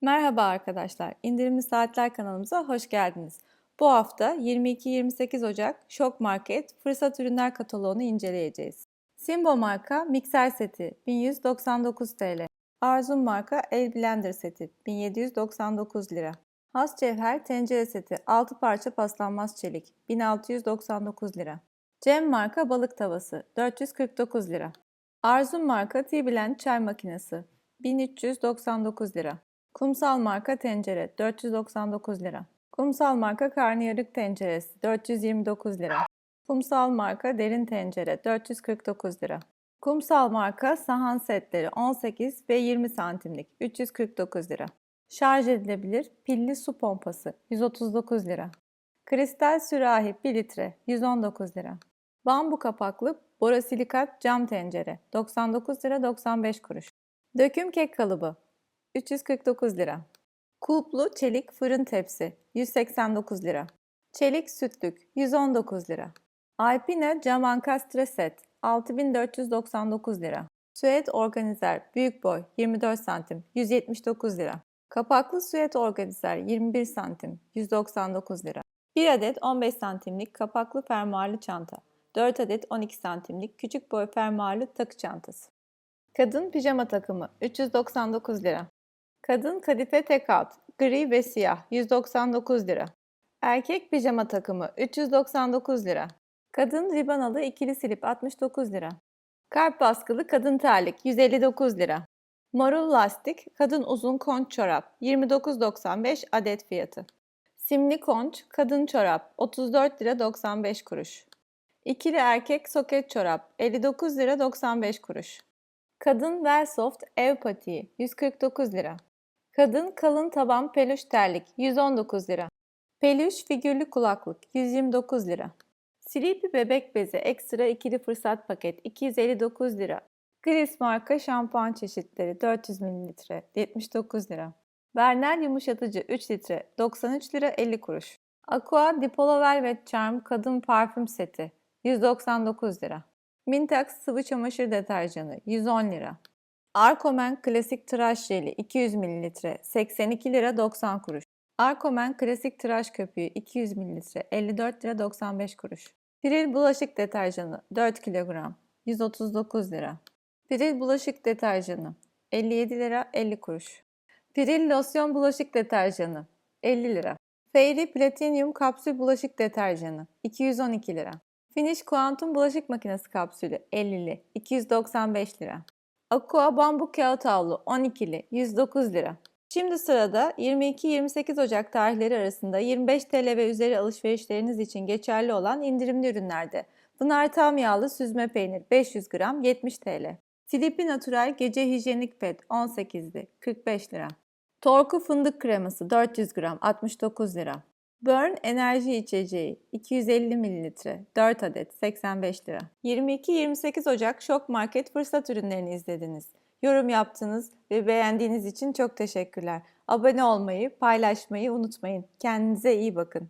Merhaba arkadaşlar, İndirimli Saatler kanalımıza hoş geldiniz. Bu hafta 22-28 Ocak Şok Market fırsat ürünler kataloğunu inceleyeceğiz. Simbo marka mikser seti 1199 TL. Arzum marka el blender seti 1799 lira. Has cevher tencere seti 6 parça paslanmaz çelik 1699 lira. Cem marka balık tavası 449 lira. Arzum marka T-Blend çay makinesi 1399 lira. Kumsal marka tencere 499 lira. Kumsal marka karnıyarık tenceresi 429 lira. Kumsal marka derin tencere 449 lira. Kumsal marka sahan setleri 18 ve 20 santimlik 349 lira. Şarj edilebilir pilli su pompası 139 lira. Kristal sürahi 1 litre 119 lira. Bambu kapaklı borosilikat cam tencere 99 lira 95 kuruş. Döküm kek kalıbı 349 lira. Kulplu çelik fırın tepsi 189 lira. Çelik sütlük 119 lira. Alpina cam ankastre set 6499 lira. Süet organizer büyük boy 24 santim 179 lira. Kapaklı süet organizer 21 santim 199 lira. 1 adet 15 santimlik kapaklı fermuarlı çanta. 4 adet 12 santimlik küçük boy fermuarlı takı çantası. Kadın pijama takımı 399 lira. Kadın kadife tek alt, gri ve siyah 199 lira. Erkek pijama takımı 399 lira. Kadın ribanalı ikili slip 69 lira. Kalp baskılı kadın terlik 159 lira. Marul lastik kadın uzun konç çorap 29.95 adet fiyatı. Simli konç kadın çorap 34 lira 95 kuruş. İkili erkek soket çorap 59 lira 95 kuruş. Kadın Velsoft ev patiği 149 lira. Kadın kalın taban peluş terlik 119 lira. Peluş figürlü kulaklık 129 lira. Sleepy bebek bezi ekstra ikili fırsat paket 259 lira. Gris marka şampuan çeşitleri 400 ml 79 lira. Bernel yumuşatıcı 3 litre 93 lira 50 kuruş. Aqua Dipolo Velvet Charm kadın parfüm seti 199 lira. Mintax sıvı çamaşır deterjanı 110 lira. Arkomen klasik tıraş jeli 200 ml 82 lira 90 kuruş. Arkomen klasik tıraş köpüğü 200 ml 54 lira 95 kuruş. Piril bulaşık deterjanı 4 kilogram 139 lira. Piril bulaşık deterjanı 57 lira 50 kuruş. Piril losyon bulaşık deterjanı 50 lira. Fairy Platinum kapsül bulaşık deterjanı 212 lira. Finish Quantum bulaşık makinesi kapsülü 50'li 295 lira. Aqua bambu kağıt havlu 12'li 109 lira. Şimdi sırada 22-28 Ocak tarihleri arasında 25 TL ve üzeri alışverişleriniz için geçerli olan indirimli ürünlerde. Pınar tam yağlı süzme peynir 500 gram 70 TL. Filipi Natural gece hijyenik pet 18'li 45 lira. Torku fındık kreması 400 gram 69 lira. Burn enerji içeceği 250 ml 4 adet 85 lira. 22-28 Ocak Şok Market fırsat ürünlerini izlediniz. Yorum yaptığınız ve beğendiğiniz için çok teşekkürler. Abone olmayı, paylaşmayı unutmayın. Kendinize iyi bakın.